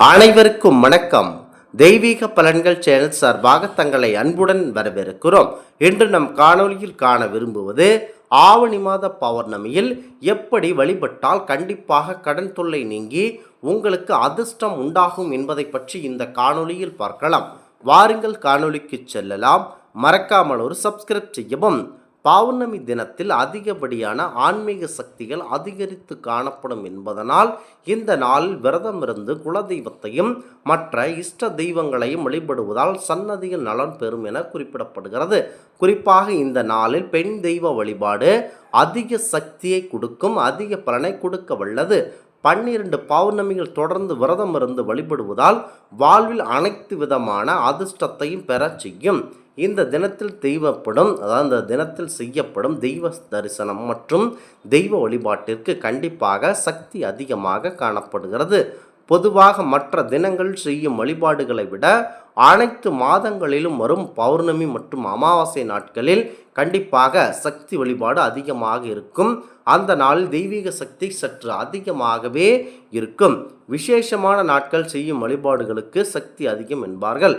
அனைவருக்கும் வணக்கம். தெய்வீக பலன்கள் சேனல் சார்பாக தங்களை அன்புடன் வரவேற்கிறோம். இன்று நம் காணொளியில் காண விரும்புவது ஆவணி மாத பௌர்ணமியில் எப்படி வழிபட்டால் கண்டிப்பாக கடன் தொல்லை நீங்கி உங்களுக்கு அதிர்ஷ்டம் உண்டாகும் என்பதை பற்றி இந்த காணொலியில் பார்க்கலாம். வாருங்கள் காணொலிக்கு செல்லலாம். மறக்காமல் ஒரு சப்ஸ்கிரைப் செய்யவும். பௌர்ணமி தினத்தில் அதிகப்படியான ஆன்மீக சக்திகள் அதிகரித்து காணப்படும் என்பதனால் இந்த நாளில் விரதம் இருந்து குலதெய்வத்தையும் மற்ற இஷ்ட தெய்வங்களையும் வழிபடுவதால் சன்னதியில் நலன் பெறும் என குறிப்பிடப்படுகிறது. குறிப்பாக இந்த நாளில் பெண் தெய்வ வழிபாடு அதிக சக்தியை கொடுக்கும் அதிக பலனை கொடுக்க வல்லது. பன்னிரண்டு பௌர்ணமிகள் தொடர்ந்து விரதம் இருந்து வழிபடுவதால் வாழ்வில் அனைத்து விதமான அதிர்ஷ்டத்தையும் பெறச் செய்யும். இந்த தினத்தில் தெய்வப்படும் அதாவது இந்த தினத்தில் செய்யப்படும் தெய்வ தரிசனம் மற்றும் தெய்வ வழிபாட்டிற்கு கண்டிப்பாக சக்தி அதிகமாக காணப்படுகிறது. பொதுவாக மற்ற தினங்கள் செய்யும் வழிபாடுகளை விட அனைத்து மாதங்களிலும் வரும் பௌர்ணமி மற்றும் அமாவாசை நாட்களில் கண்டிப்பாக சக்தி வழிபாடு அதிகமாக இருக்கும். அந்த நாளில் தெய்வீக சக்தி சற்று அதிகமாகவே இருக்கும். விசேஷமான நாட்கள் செய்யும் வழிபாடுகளுக்கு சக்தி அதிகம் என்பார்கள்.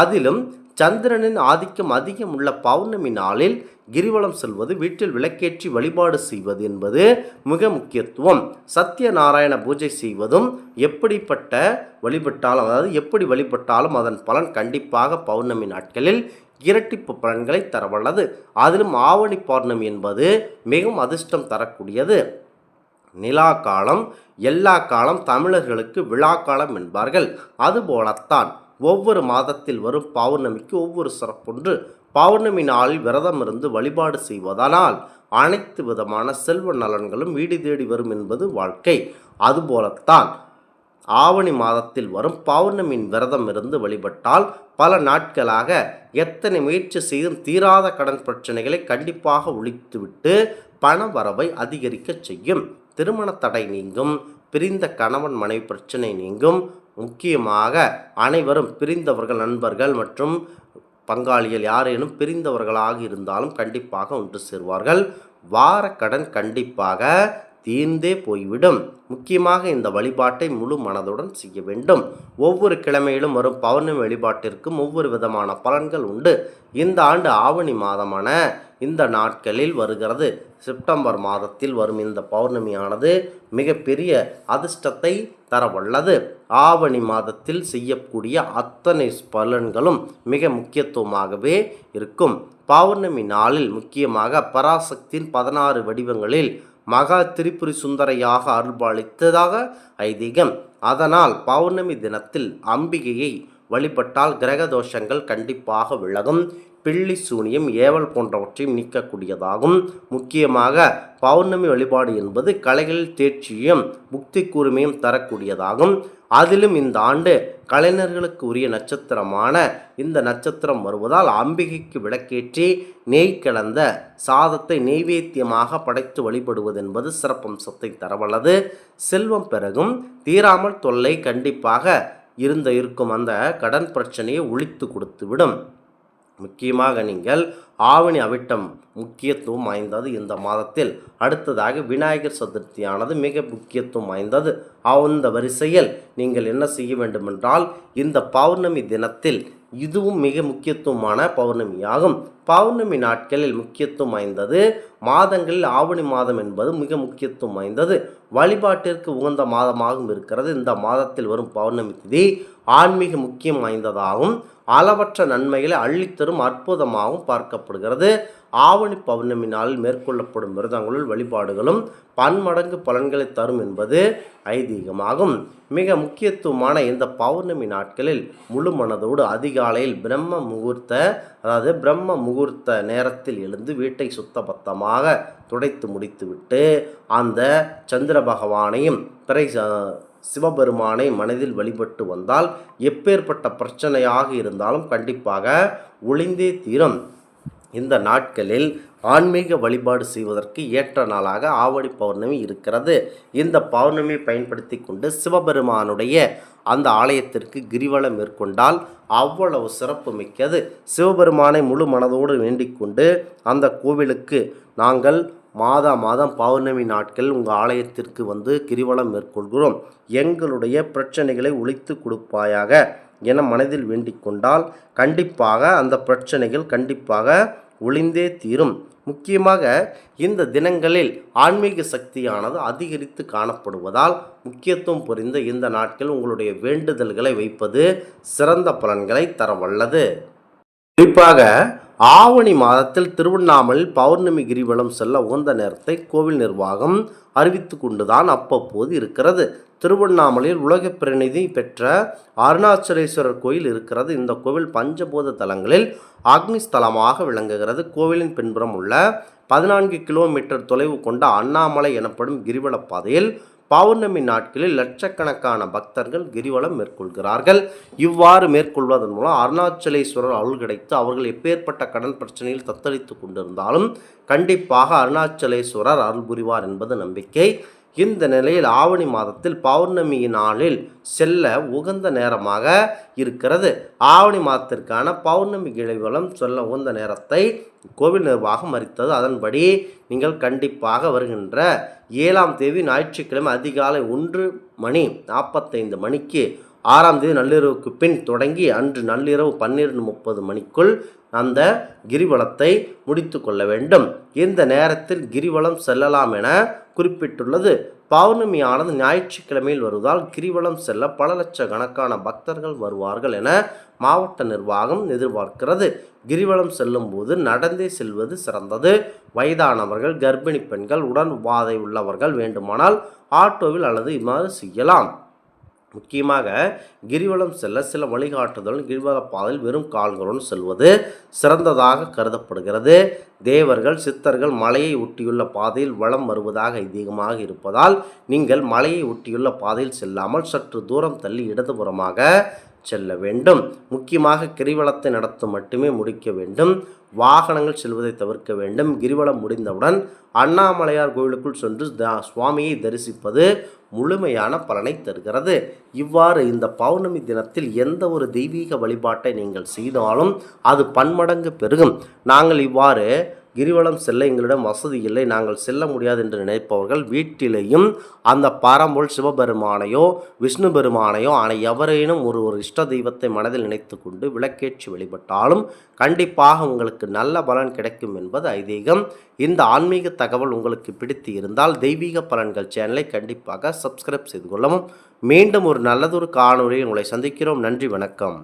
அதிலும் சந்திரனின் ஆதிக்கம் அதிகம் உள்ள பௌர்ணமி நாளில் கிரிவலம் செல்வது வீட்டில் விளக்கேற்றி வழிபாடு செய்வது என்பது மிக முக்கியத்துவம். சத்யநாராயண பூஜை செய்வதும் எப்படிப்பட்ட வழிபட்டாலும் அதாவது எப்படி வழிபட்டாலும் அதன் பலன் கண்டிப்பாக பௌர்ணமி நாட்களில் இரட்டிப்பு பலன்களை தரவல்லது. அதிலும் ஆவணி பௌர்ணமி என்பது மிகவும் அதிர்ஷ்டம் தரக்கூடியது. நிலா காலம் எல்லா காலம் தமிழர்களுக்கு விழா காலம் என்பார்கள். அதுபோலத்தான் ஒவ்வொரு மாதத்தில் வரும் பௌர்ணமிக்கு ஒவ்வொரு சிறப்புண்டு. பௌர்ணமி நாளில் விரதம் இருந்து வழிபாடு செய்வதனால் அனைத்து விதமான செல்வ நலன்களும் வீடு தேடி வரும் என்பது வாழ்க்கை. அதுபோலத்தான் ஆவணி மாதத்தில் வரும் பௌர்ணமியின் விரதம் இருந்து வழிபட்டால் பல நாட்களாக எத்தனை முயற்சி செய்தும் தீராத கடன் பிரச்சனைகளை கண்டிப்பாக ஒழித்துவிட்டு பண வரவை அதிகரிக்கச் செய்யும். திருமண தடை நீங்கும். பிரிந்த கணவன் மனைவி பிரச்சனை நீங்கும். முக்கியமாக அனைவரும் பிரிந்தவர்கள் நண்பர்கள் மற்றும் பங்காளிகள் யாரேனும் பிரிந்தவர்களாக இருந்தாலும் கண்டிப்பாக ஒன்று சேர்வார்கள். வாரக்கடன் கண்டிப்பாக தீர்ந்தே போய்விடும். முக்கியமாக இந்த வழிபாட்டை முழு மனதுடன் செய்ய வேண்டும். ஒவ்வொரு கிழமையிலும் வரும் பௌர்ணமி வழிபாட்டிற்கும் ஒவ்வொரு விதமான பலன்கள் உண்டு. இந்த ஆண்டு ஆவணி மாதமான இந்த நாட்களில் வருகிறது. செப்டம்பர் மாதத்தில் வரும் இந்த பௌர்ணமியானது மிகப்பெரிய அதிர்ஷ்டத்தை தரவல்லது. ஆவணி மாதத்தில் செய்யக்கூடிய அத்தனை பலன்களும் மிக முக்கியத்துவமாகவே இருக்கும். பௌர்ணமி நாளில் முக்கியமாக பராசக்தியின் பதினாறு வடிவங்களில் மகா திரிபுரி சுந்தரையாக அருள்பாலித்ததாக ஐதீகம். அதனால் பௌர்ணமி தினத்தில் அம்பிகையை வழிபட்டால் கிரக தோஷங்கள் கண்டிப்பாக விலகும். பில்லி சூனியம் ஏவல் போன்றவற்றையும் நீக்கக்கூடியதாகும். முக்கியமாக பௌர்ணமி வழிபாடு என்பது கலைகளில் தேர்ச்சியும் முக்தி கூர்மையும் தரக்கூடியதாகும். அதிலும் இந்த ஆண்டு கலைஞர்களுக்கு உரிய நட்சத்திரமான இந்த நட்சத்திரம் வருவதால் அம்பிகைக்கு விளக்கேற்றி நெய் கலந்த சாதத்தை நெய்வேத்தியமாக படைத்து வழிபடுவது என்பது சிறப்பம்சத்தை தரவல்லது. செல்வம் பிறகும் தீராமல் தொல்லை கண்டிப்பாக இருந்த இருக்கும் அந்த கடன் பிரச்சனையை ஒழித்து கொடுத்து விடும் முக்கியமாக நீங்கள் ஆவணி அவிட்டம் முக்கியத்துவம் வாய்ந்தது இந்த மாதத்தில். அடுத்ததாக விநாயகர் சதுர்த்தியானது மிக முக்கியத்துவம் வாய்ந்தது. அந்த வரிசையில் நீங்கள் என்ன செய்ய வேண்டுமென்றால் இந்த பௌர்ணமி தினத்தில் இதுவும் மிக முக்கியத்துவமான பௌர்ணமியாகும். பௌர்ணமி நாட்களில் முக்கியத்துவம் வாய்ந்தது. மாதங்களில் ஆவணி மாதம் என்பது மிக முக்கியத்துவம் வாய்ந்தது. வழிபாட்டிற்கு உகந்த மாதமாகவும் இருக்கிறது. இந்த மாதத்தில் வரும் பௌர்ணமி திதி ஆன்மீக முக்கியம் வாய்ந்ததாகவும் அளவற்ற நன்மைகளை அள்ளித்தரும் அற்புதமாகவும் பார்க்கப்படும் பார்க்கப்படுகிறது ஆவணி பௌர்ணமி நாளில் மேற்கொள்ளப்படும் விரதங்களுள் வழிபாடுகளும் பன்மடங்கு பலன்களை தரும் என்பது ஐதீகமாகும். மிக முக்கியத்துவமான இந்த பௌர்ணமி நாட்களில் முழு மனதோடு அதிகாலையில் பிரம்ம முகூர்த்த அதாவது பிரம்ம முகூர்த்த நேரத்தில் எழுந்து வீட்டை சுத்தபத்தமாக துடைத்து முடித்துவிட்டு அந்த சந்திர பகவானையும் பிறை சிவபெருமானை மனதில் வழிபட்டு வந்தால் எப்பேற்பட்ட பிரச்சனையாக இருந்தாலும் கண்டிப்பாக ஒளிந்தே தீரும். இந்த நாட்களில் ஆன்மீக வழிபாடு செய்வதற்கு ஏற்ற நாளாக ஆவணி பௌர்ணமி இருக்கிறது. இந்த பௌர்ணமி பயன்படுத்தி கொண்டு சிவபெருமானுடைய அந்த ஆலயத்திற்கு கிரிவலம் மேற்கொண்டால் அவ்வளவு சிறப்பு மிக்கது. சிவபெருமானை முழு மனதோடு வேண்டிக் கொண்டு அந்த கோவிலுக்கு நாங்கள் மாதா மாதம் பௌர்ணமி நாட்கள் உங்கள் ஆலயத்திற்கு வந்து கிரிவலம் மேற்கொள்கிறோம். எங்களுடைய பிரச்சனைகளை ஒழித்து கொடுப்பாயாக என மனதில் வேண்டிக் கொண்டால் கண்டிப்பாக அந்த பிரச்சனைகள் கண்டிப்பாக ஒளிந்தே தீரும். முக்கியமாக இந்த தினங்களில் ஆன்மீக சக்தியானது அதிகரித்து காணப்படுவதால் முக்கியத்துவம் புரிந்த இந்த நாட்கள் உங்களுடைய வேண்டுதல்களை வைப்பது சிறந்த பலன்களை தரவல்லது குறிப்பாக ஆவணி மாதத்தில் திருவண்ணாமலையில் பௌர்ணமி கிரிவலம் செல்ல உகந்த நேரத்தை கோவில் நிர்வாகம் அறிவித்து கொண்டுதான் அப்பப்போது இருக்கிறது. திருவண்ணாமலையில் உலக பிரநிதி பெற்ற அருணாச்சலேஸ்வரர் கோயில் இருக்கிறது. இந்த கோவில் பஞ்சபூத தலங்களில் அக்னி ஸ்தலமாக விளங்குகிறது. கோவிலின் பின்புறம் உள்ள பதினான்கு கிலோமீட்டர் தொலைவு கொண்ட அண்ணாமலை எனப்படும் கிரிவல பாதையில் பௌர்ணமி நாட்களில் லட்சக்கணக்கான பக்தர்கள் கிரிவலம் மேற்கொள்கிறார்கள். இவ்வாறு மேற்கொள்வதன் மூலம் அருணாச்சலேஸ்வரர் அருள் கிடைத்து அவர்கள் எப்பேற்பட்ட கடன் பிரச்சனையில் தத்தளித்து கொண்டிருந்தாலும் கண்டிப்பாக அருணாச்சலேஸ்வரர் அருள் புரிவார் என்பது நம்பிக்கை. இந்த நிலையில் ஆவணி மாதத்தில் பௌர்ணமி நாளில் செல்ல உகந்த நேரமாக இருக்கிறது. ஆவணி மாதத்திற்கான பௌர்ணமி கிளைவலம் சொல்ல உகந்த நேரத்தை கோவில் நிர்வாகம் அறித்தது அதன்படி நீங்கள் கண்டிப்பாக வருகின்ற ஏழாம் தேதி ஞாயிற்றுக்கிழமை அதிகாலை ஒன்று மணி நாற்பத்தைந்து மணிக்கு ஆறாம் தேதி நள்ளிரவுக்கு பின் தொடங்கி அன்று நள்ளிரவு பன்னிரண்டு முப்பது மணிக்குள் அந்த கிரிவலத்தை முடித்து கொள்ள வேண்டும். இந்த நேரத்தில் கிரிவலம் செல்லலாம் என குறிப்பிட்டுள்ளது. பௌர்ணமியானது ஞாயிற்றுக்கிழமையில் வருவதால் கிரிவலம் செல்ல பல லட்சக்கணக்கான பக்தர்கள் வருவார்கள் என மாவட்ட நிர்வாகம் எதிர்பார்க்கிறது. கிரிவலம் செல்லும் போது நடந்தே செல்வது சிறந்தது. வயதானவர்கள் கர்ப்பிணி பெண்கள் உடன் உபாதை உள்ளவர்கள் வேண்டுமானால் ஆட்டோவில் அல்லது இவ்வாறு செய்யலாம். முக்கியமாக கிரிவலம் செல்ல சில வழிகாட்டுதலும் கிரிவல பாதையில் வெறும் கால்களுடன் செல்வது சிறந்ததாக கருதப்படுகிறது. தேவர்கள் சித்தர்கள் மலையை ஒட்டியுள்ள பாதையில் வளம் வருவதாக ஐதீகமாக இருப்பதால் நீங்கள் மலையை ஒட்டியுள்ள பாதையில் செல்லாமல் சற்று தூரம் தள்ளி இடதுபுறமாக செல்ல வேண்டும். முக்கியமாக கிரிவலத்தை நடத்த மட்டுமே முடிக்க வேண்டும். வாகனங்கள் செல்வதை தவிர்க்க வேண்டும். கிரிவலம் முடிந்தவுடன் அண்ணாமலையார் கோவிலுக்குள் சென்று தா சுவாமியை தரிசிப்பது முழுமையான பலனை தருகிறது. இவ்வாறு இந்த பௌர்ணமி தினத்தில் எந்த ஒரு தெய்வீக வழிபாட்டை நீங்கள் செய்தாலும் அது பன்மடங்கு பெருகும். நாங்கள் இவ்வாறு கிரிவலம் செல்ல எங்களிடம் வசதி இல்லை. நாங்கள் செல்ல முடியாது என்று நினைப்பவர்கள் வீட்டிலேயும் அந்த பரம்பொருள் சிவபெருமானையோ விஷ்ணு பெருமானையோ ஆன எவரேனும் ஒரு ஒரு இஷ்ட தெய்வத்தை மனதில் நினைத்து கொண்டு விளக்கேற்றி வழிபட்டாலும் கண்டிப்பாக உங்களுக்கு நல்ல பலன் கிடைக்கும் என்பது ஐதீகம். இந்த ஆன்மீக தகவல் உங்களுக்கு பிடித்து இருந்தால் தெய்வீக பலன்கள் சேனலை கண்டிப்பாக சப்ஸ்கிரைப் செய்து கொள்ளவும். மீண்டும் ஒரு நல்லதொரு காணொலியில் உங்களை சந்திக்கிறோம். நன்றி வணக்கம்.